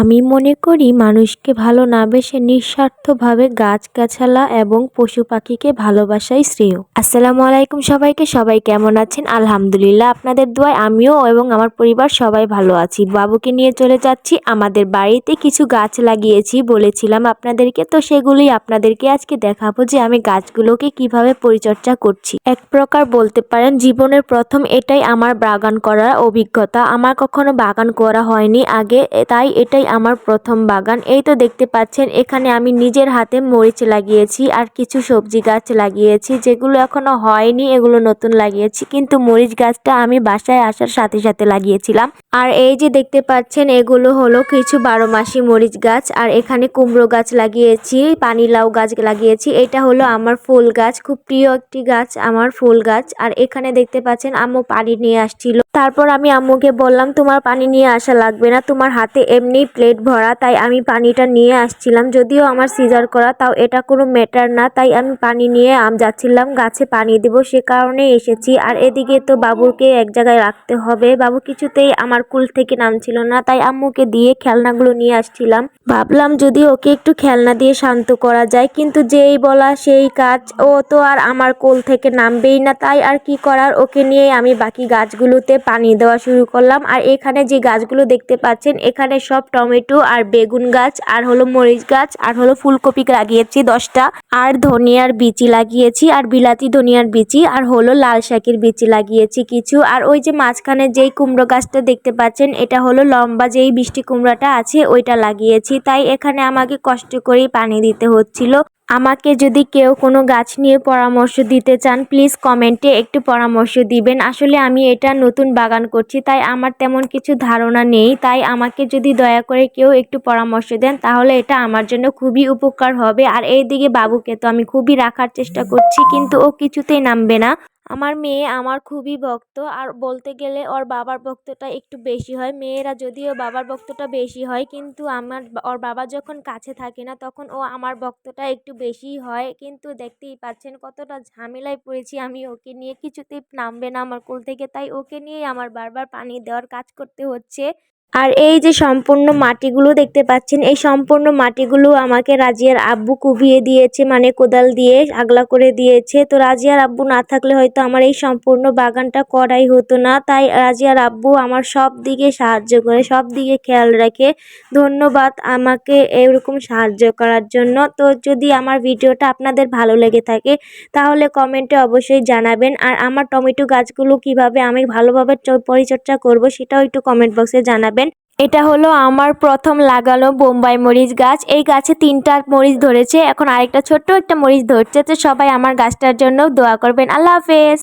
আমি মনে করি মানুষকে ভালো না বেসে নিঃস্বার্থভাবে গাছ-গাছালা এবং পশু পাখিকে ভালোবাসাই শ্রেয়। আসসালামু আলাইকুম সবাইকে, সবাই কেমন আছেন? আলহামদুলিল্লাহ আপনাদের দোয়ায় আমিও এবং আমার পরিবার সবাই ভালো আছি। বাবুকে নিয়ে চলে যাচ্ছি, আমাদের বাড়িতে কিছু গাছ লাগিয়েছি বলেছিলাম আপনাদেরকে, তো সেগুলোই আপনাদেরকে আজকে দেখাবো যে আমি গাছগুলোকে কীভাবে পরিচর্যা করছি। এক প্রকার বলতে পারেন, জীবনের প্রথম এটাই আমার বাগান করার অভিজ্ঞতা। আমার কখনো বাগান করা হয়নি আগে তাই এটাই আমার প্রথম বাগান। এই তো দেখতে পাচ্ছেন, এখানে আমি নিজের হাতে মরিচ লাগিয়েছি আর কিছু সবজি গাছ লাগিয়েছি, যেগুলো এখনও হয়নি, এগুলো নতুন লাগিয়েছি। কিন্তু মরিচ গাছটা আমি বাসায় আসার সাথে সাথে লাগিয়েছিলাম। আর এই যে দেখতে পাচ্ছেন, এগুলো হলো কিছু বারো মাসি মরিচ গাছ আর এখানে কুমড়ো গাছ লাগিয়েছি পানিলাউ গাছ লাগিয়েছি। এটা হলো আমার ফুল গাছ, খুব প্রিয় একটি গাছ, আমার ফুল গাছ। আর এখানে দেখতে পাচ্ছেন, আম্মু পানি নিয়ে আসছিল। তারপর আমি আম্মুকে বললাম, তোমার পানি নিয়ে আসা লাগবে না, তোমার হাতে এমনি প্লেট ভরা, তাই আমি পানিটা নিয়ে আসছিলাম। যদিও আমার সিজার করা, তাও এটা কোনো ম্যাটার না, তাই আমি পানি নিয়ে আম যাচ্ছিলাম, গাছে পানি দেব, সে কারণে এসেছি। আর এদিকে তো বাবুকে এক জায়গায় রাখতে হবে। বাবু কিছুতেই আমার কুল থেকে নামছিল না, তাই আম্মুকে দিয়ে খেলনাগুলো নিয়ে আসছিলাম। ভাবলাম যদি ওকে একটু খেলনা দিয়ে শান্ত করা যায়, কিন্তু যেই বলা সেই কাজ, ও তো আর আমার কোল থেকে নামবেই না, তাই আর কি করার? ওকে নিয়ে আমি বাকি গাছগুলোতে পানি দেওয়া শুরু করলাম। আর এখানে যে গাছগুলো দেখতে পাচ্ছেন, এখানে সব টমেটো আর বেগুন গাছ, আর হলো মরিচ গাছ, আর হলো ফুলকপি লাগিয়েছি দশটা, আর ধনিয়ার বিচি লাগিয়েছি, আর বিলাতি ধনিয়ার বিচি, আর হলো লাল শাকের বিচি লাগিয়েছি কিছু। আর ওই যে মাঝখানে যেই কুমড়ো গাছটা দেখতে পাচ্ছেন, এটা হলো লম্বা যেই বৃষ্টি কুমড়াটা আছে, ওইটা লাগিয়েছি। তাই এখানে আমাকে কষ্ট করেই পানি দিতে হচ্ছিল। আমাকে যদি কেউ কোনো গাছ নিয়ে পরামর্শ দিতে চান প্লিজ কমেন্টে একটু পরামর্শ দিবেন। আসলে আমি এটা নতুন বাগান করছি, তাই আমার তেমন কিছু ধারণা নেই। তাই আমাকে যদি দয়া করে কেউ একটু পরামর্শ দেন, তাহলে এটা আমার জন্য খুবই উপকার হবে। আর এই দিকে বাবুকে তো আমি খুবই রাখার চেষ্টা করছি, কিন্তু ও কিছুতেই নামবে না। আমার মেয়ে আমার খুবই ভক্ত। আর বলতে গেলে ওর বাবার ভক্তটা একটু বেশি হয়। মেয়েরা যদিও বাবার ভক্তটা বেশি হয়, কিন্তু আমার ওর বাবা যখন কাছে থাকে না, তখন ও আমার ভক্তটা একটু বেশিই হয়। কিন্তু দেখতেই পাচ্ছেন কতটা ঝামেলায় পড়েছি আমি ওকে নিয়ে। কিছুতেই নামবে না আমার কোল থেকে। তাই ওকে নিয়েই আমার বারবার পানি দেওয়ার কাজ করতে হচ্ছে। আর এই যে সম্পূর্ণ মাটিগুলো দেখতে পাচ্ছেন, এই সম্পূর্ণ মাটিগুলো আমাকে রাজিয়ার আব্বু কুবিয়ে দিয়েছে মানে কোদাল দিয়ে আগলা করে দিয়েছে। তো রাজিয়ার আব্বু না থাকলে হয়তো আমার এই সম্পূর্ণ বাগানটা করাই হতো না। তাই রাজিয়ার আব্বু আমার সব দিকে সাহায্য করে, সব দিকে খেয়াল রাখে। ধন্যবাদ আমাকে এরকম সাহায্য করার জন্য। তো যদি আমার ভিডিওটা আপনাদের ভালো লেগে থাকে, তাহলে কমেন্টে অবশ্যই জানাবেন। আর আমার টমেটো গাছগুলো কীভাবে আমি ভালোভাবে পরিচর্যা করব, সেটাও একটু কমেন্ট বক্সে জানাবেন। এটা হলো আমার প্রথম লাগানো বোম্বাই মরিচ গাছ। এই গাছে তিনটা মরিচ ধরেছে। এখন আরেকটা ছোট্ট একটা মরিচ ধরছে। তো সবাই আমার গাছটার জন্য দোয়া করবেন। আল্লাহ হাফেজ।